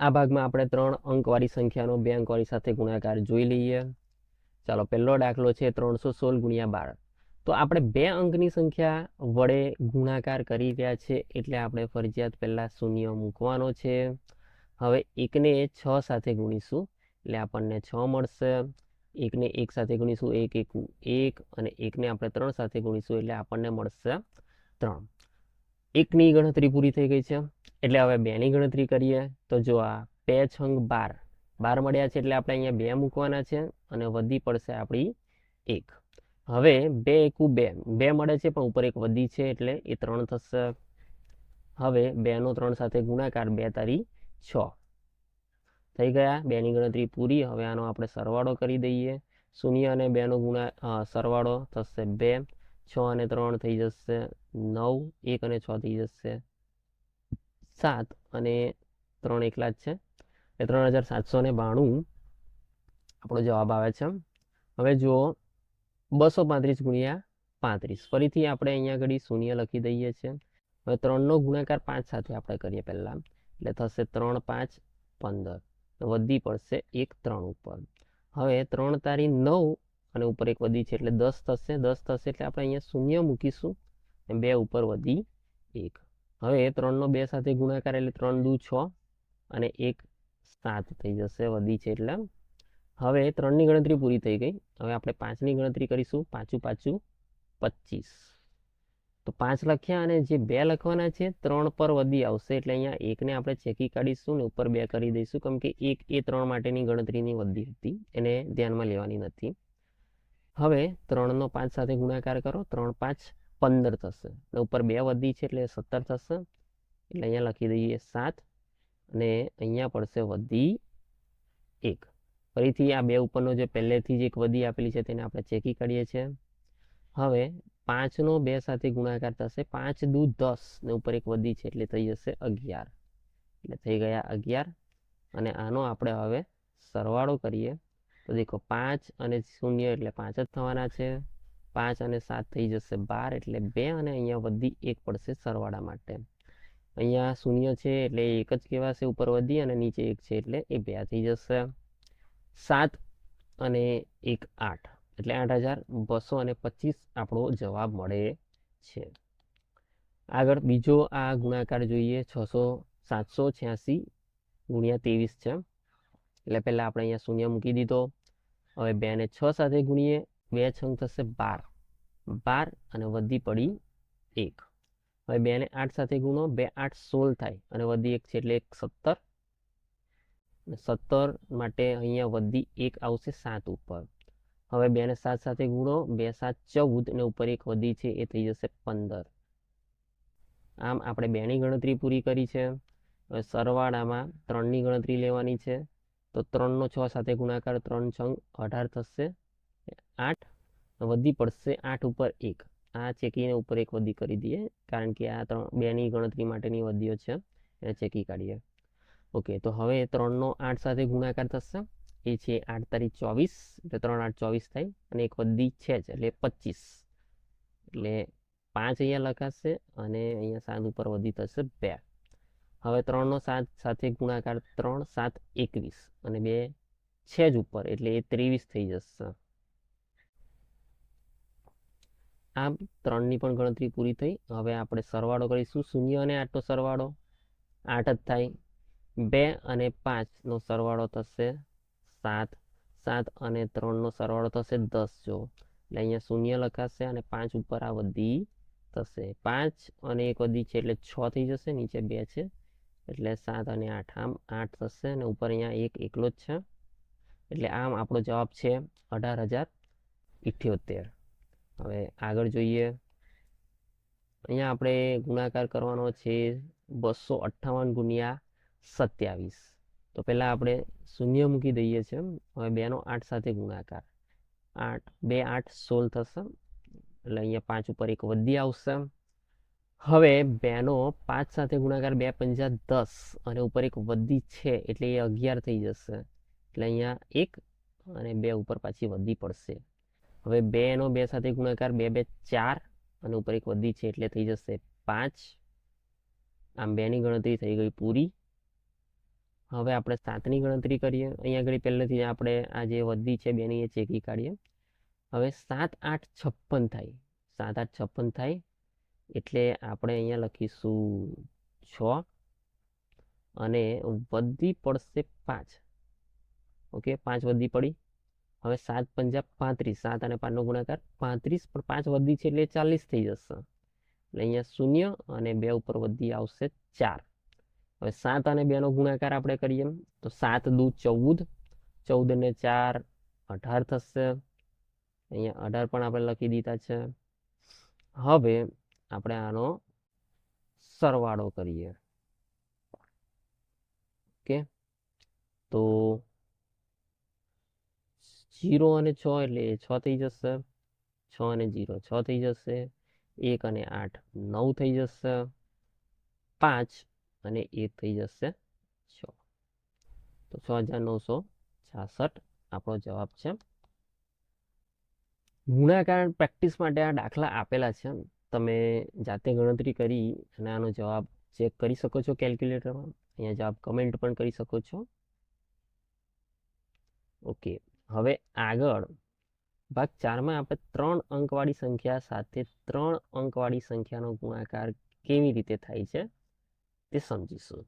આ ભાગમાં આપણે ત્રણ અંકવાળી સંખ્યાનો બે અંકવાળી સાથે ગુણાકાર જોઈ લઈએ. ચાલો, પહેલો દાખલો છે ત્રણસો સોળ ગુણ્યા બાર. તો આપણે બે અંકની સંખ્યા વડે ગુણાકાર કરી રહ્યા છે એટલે આપણે ફરજિયાત પહેલાં શૂન્ય મૂકવાનો છે. હવે એકને છ સાથે ગુણીશું એટલે આપણને છ મળશે. એકને એક સાથે ગુણીશું, એક એક એક અને એકને આપણે ત્રણ સાથે ગુણીશું એટલે આપણને મળશે ત્રણ. એકની ગણતરી પૂરી થઈ ગઈ છે. એટલે હવે બેની ગણતરી કરીએ. તો જો આ બે છંગ બાર બાર મળ્યા છે એટલે આપણે અહીંયા બે મૂકવાના છે અને વધી પડશે આપણી એક. હવે બે એકુ બે બે મળે છે પણ ઉપર એક વધી છે એટલે એ ત્રણ થશે. હવે બેનો ત્રણ સાથે ગુણાકાર બે તારી છ. થઈ ગયા? બેની ગણતરી પૂરી. હવે આનો આપણે સરવાળો કરી દઈએ. શૂન્ય અને બેનો ગુણા સરવાળો થશે બે. છ અને ત્રણ થઈ જશે નવ. એક અને છ થઈ જશે સાત અને ત્રણ એકલા જ છે. એ ત્રણ હજાર સાતસો ને બાણું આપણો જવાબ આવે છે. હવે જુઓ, બસો પાંત્રીસ ગુણ્યા પાંત્રીસ. ફરીથી આપણે અહીંયા આગળ શૂન્ય લખી દઈએ છીએ. હવે ત્રણનો ગુણાકાર પાંચ સાથે આપણે કરીએ પહેલાં. એટલે થશે ત્રણ પાંચ પંદર. વધી પડશે એક ત્રણ ઉપર. હવે ત્રણ તારી નવ અને ઉપર એક વધી છે એટલે દસ થશે. દસ થશે એટલે આપણે અહીંયા શૂન્ય મૂકીશું. બે ઉપર વધી એક. હવે ત્રણનો બે સાથે ગુણાકાર એટલે ત્રણ દુ છ અને એક સાત થઈ જશે, વધી છે એટલે. હવે ત્રણની ગણતરી પૂરી થઈ ગઈ. હવે આપણે પાંચની ગણતરી કરીશું. પાછું પાછું પચીસ. તો પાંચ લખ્યા અને જે બે લખવાના છે, ત્રણ પર વધી આવશે એટલે અહીંયા એકને આપણે ચેકી કાઢીશું ને ઉપર બે કરી દઈશું. કેમ કે એક એ ત્રણ માટેની ગણતરીની વધી હતી. એને ધ્યાનમાં લેવાની નથી. હવે ત્રણનો પાંચ સાથે ગુણાકાર કરો. ત્રણ પાંચ પંદર થશે. અને ઉપર બે વધી છે એટલે સત્તર થશે. એટલે અહીંયા લખી દઈએ સાત અને અહીંયા પડશે વધી એક. ફરીથી આ બે ઉપરનો જે પહેલેથી જ એક વધી આપેલી છે તેને આપણે ચેકી કરીએ છીએ. હવે પાંચનો બે સાથે ગુણાકાર થશે. પાંચ દુ દસ ને ઉપર એક વધી છે એટલે થઈ જશે અગિયાર. એટલે થઈ ગયા અગિયાર. અને આનો આપણે હવે સરવાળો કરીએ. તો દેખો પાંચ અને શૂન્ય એટલે પાંચ જ થવાના છે. પાંચ અને સાત થઈ જશે. બાર એટલે બે અને અહીંયા વધી એક પડશે સરવાળા માટે. અહીંયા શૂન્ય છે એટલે એક જ કહેવાશે ઉપર વધી અને નીચે એક છે એટલે એ બે થઈ જશે. સાત અને એક આઠ એટલે આઠ હજાર બસો અને પચીસ આપણો જવાબ મળે છે. આગળ બીજો આ ગુણાકાર જોઈએ. છસો સાતસો છ્યાસી ગુણ્યા ત્રેવીસ છે. એટલે પહેલાં આપણે અહીંયા શૂન્ય મૂકી દીધો. હવે બે ને છ સાથે ગુણીએ. બે છંગ થશે બાર. બાર અને વધી પડી એક. હવે બે ને આઠ સાથે ગુણો, બે આઠ સોળ થાય અને વધી એક છે એટલે એક સત્તર. સત્તર માટે અહીંયા વધી એક આવશે સાત ઉપર. હવે બે ને સાત સાથે ગુણો, બે સાત ચૌદ ને ઉપર એક વધી છે એ થઈ જશે પંદર. આમ આપણે બેની ગણતરી પૂરી કરી છે. હવે સરવાળામાં ત્રણની ગણતરી લેવાની છે. તો ત્રણનો છ સાથે ગુણાકાર ત્રણ છંગ અઢાર થશે આઠ. વધી પડશે આઠ ઉપર એક. આ ચેકીને ઉપર એક વધી કરી દઈએ, કારણ કે આ ત્રણ, બેની ગણતરી માટેની વધીઓ છે. એને ચેકી કાઢીએ. ઓકે, તો હવે ત્રણનો આઠ સાથે ગુણાકાર થશે. એ છે આઠ તારીખ ચોવીસ, એટલે ત્રણ આઠ ચોવીસ થાય, અને એક વધી છે જ, એટલે પચીસ. એટલે પાંચ અહીંયા લખાશે, અને અહીંયા સાત ઉપર વધી થશે બે. હવે ત્રણનો સાત સાથે ગુણાકાર ત્રણ, સાત એકવીસ. અને બે છે જ ઉપર, એટલે એ ત્રેવીસ થઈ જશે. આમ ત્રણની પણ ગણતરી પૂરી થઈ. હવે આપણે સરવાળો કરીશું. શૂન્ય અને આઠનો સરવાળો. આઠ જ થાય. બે અને પાંચનો સરવાળો થશે સાત. સાત અને ત્રણનો સરવાળો થશે દસ. જો એટલે અહીંયા શૂન્ય લખાશે અને પાંચ ઉપર આ વધી થશે. પાંચ અને એક વધી છે એટલે છ થઈ જશે. નીચે બે છે. એટલે સાત અને આઠ. આમ આઠ થશે અને ઉપર અહીંયા એક એકલો જ છે. એટલે આમ આપણો જવાબ છે અઢાર હજાર ઇઠ્યોતેર. હવે આગળ જોઈએ. અહીંયા આપણે ગુણાકાર કરવાનો છે બસો અઠ્ઠાવન ગુણ્યા સત્યાવીસ. તો પહેલાં આપણે શૂન્ય મૂકી દઈએ છીએ હવે બેનો આઠ સાથે ગુણાકાર. આઠ, બે આઠ સોળ થશે એટલે અહીંયા પાંચ ઉપર એક વધી આવશે હવે બેનો પાંચ સાથે ગુણાકાર બે પંજા દસ અને ઉપર એક વધી છે એટલે એ અગિયાર થઈ જશે. એટલે અહીંયા એક અને બે ઉપર પાછી વધી પડશે. હવે બેનો બે સાથે ગુણાકાર બે બે, ચાર અને ઉપર એક વધી છે એટલે થઈ જશે પાંચ. આમ બેની ગણતરી થઈ ગઈ પૂરી. હવે આપણે સાતની ગણતરી કરીએ. અહીંયા આગળ પહેલેથી આપણે આ જે વધી છે બેની, એ ચેકી કાઢીએ. હવે સાત, આઠ, છપ્પન થાય. સાત, આઠ, છપ્પન થાય એટલે આપણે અહીંયા લખીશું છ અને વધી પડશે પાંચ. ઓકે, પાંચ વધી પડી. હવે સાત પંજા પાંત્રીસ, સાત અને પાંચનો ગુણાકાર પાંત્રીસ પણ પાંચ વધી છે એટલે ચાલીસ થઈ જશે. એટલે અહીંયા શૂન્ય અને બે ઉપર વધી આવશે ચાર. હવે સાત અને બેનો ગુણાકાર આપણે કરીએ તો સાત દુ ચૌદ ચૌદ ને ચાર અઢાર થશે. અહીંયા અઢાર પણ આપણે લખી દીધા છે. હવે આપણે આનો સરવાળો કરીએ. ઓકે? તો જીરો અને છ એટલે છ થઈ જશે. છ અને જીરો છ થઈ જશે. એક અને આઠ નવ થઈ જશે. પાંચ અને એક થઈ જશે છ. તો છ હજાર નવસો છાસઠ આપણો જવાબ છે. ગુણાકાર પ્રેક્ટિસ માટે આ દાખલા આપેલા છે. તમે જાતે ગણતરી કરી અને આનો જવાબ ચેક કરી શકો છો કેલ્ક્યુલેટરમાં. અહીંયા જવાબ કમેન્ટ પણ કરી શકો છો. ઓકે. હવે આગળ. ભાગ ચારમાં આપણે ત્રણ અંકવાળી સંખ્યા સાથે ત્રણ અંકવાળી સંખ્યાનો ગુણાકાર કેવી રીતે થાય છે તે સમજીશું.